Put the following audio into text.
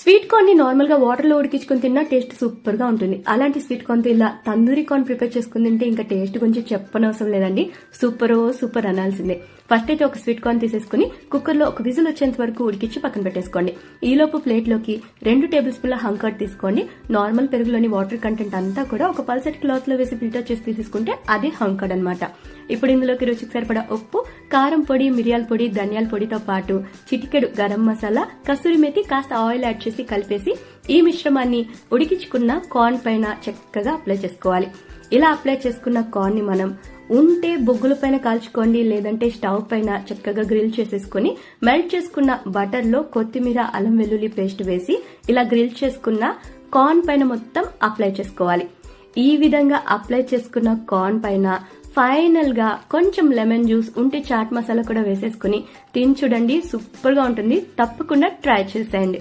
Sweet కార్న్ని నార్మల్గా వాటర్లో ఉడికించుకుని తిన్నా టేస్ట్ సూపర్గా ఉంటుంది. అలాంటి స్వీట్ కార్న్తో ఇలా తందూరి కార్న్ ప్రిపేర్ చేసుకుని తింటే ఇంకా టేస్ట్ గురించి చెప్పనవసరం లేదండి. Super super అనాల్సిందే. ఫస్ట్ అయితే ఒక స్వీట్ కార్న్ తీసేసుకుని కుక్కర్లో ఒక విజిల్ వచ్చేంత వరకు ఉడికించి పక్కన పెట్టేసుకోండి. ఈలోపు ప్లేట్లోకి రెండు టేబుల్ స్పూన్ల హంకర్డ్ తీసుకోండి. నార్మల్ పెరుగులోని వాటర్ కంటెంట్ అంతా కూడా ఒక పల్సెట్ క్లాత్లో వేసి ఫిల్టర్ చేసి తీసేసుకుంటే అది హంకర్డ్ అనమాట ఇప్పుడు ఇందులోకి రుచికి సరిపడా ఉప్పు కారం పొడి మిరియాల పొడి ధనియాల పొడితో పాటు చిటికెడు గరం మసాలా కసూరి మెతి కాస్త ఆయిల్ యాడ్ చేసి కలిపేసి ఈ మిశ్రమాన్ని ఉడికించుకున్న కార్న్ పైన చక్కగా అప్లై చేసుకోవాలి. ఇలా అప్లై చేసుకున్న కార్న్ని మనం ఉంటే బొగ్గుల పైన కాల్చుకోండి లేదంటే స్టవ్ పైన చక్కగా గ్రిల్ చేసేసుకుని మెల్ట్ చేసుకున్న బటర్లో కొత్తిమీర అల్లం వెల్లుల్లి పేస్ట్ వేసి ఇలా గ్రిల్ చేసుకున్న కార్న్ పైన మొత్తం అప్లై చేసుకోవాలి. ఈ విధంగా అప్లై చేసుకున్న కార్న్ పైన ఫైనల్గా కొంచెం లెమన్ జ్యూస్ ఉంటే చాట్ మసాలా కూడా వేసేసుకుని తిని చూడండి. సూపర్గా ఉంటుంది. తప్పకుండా ట్రై చేసేయండి.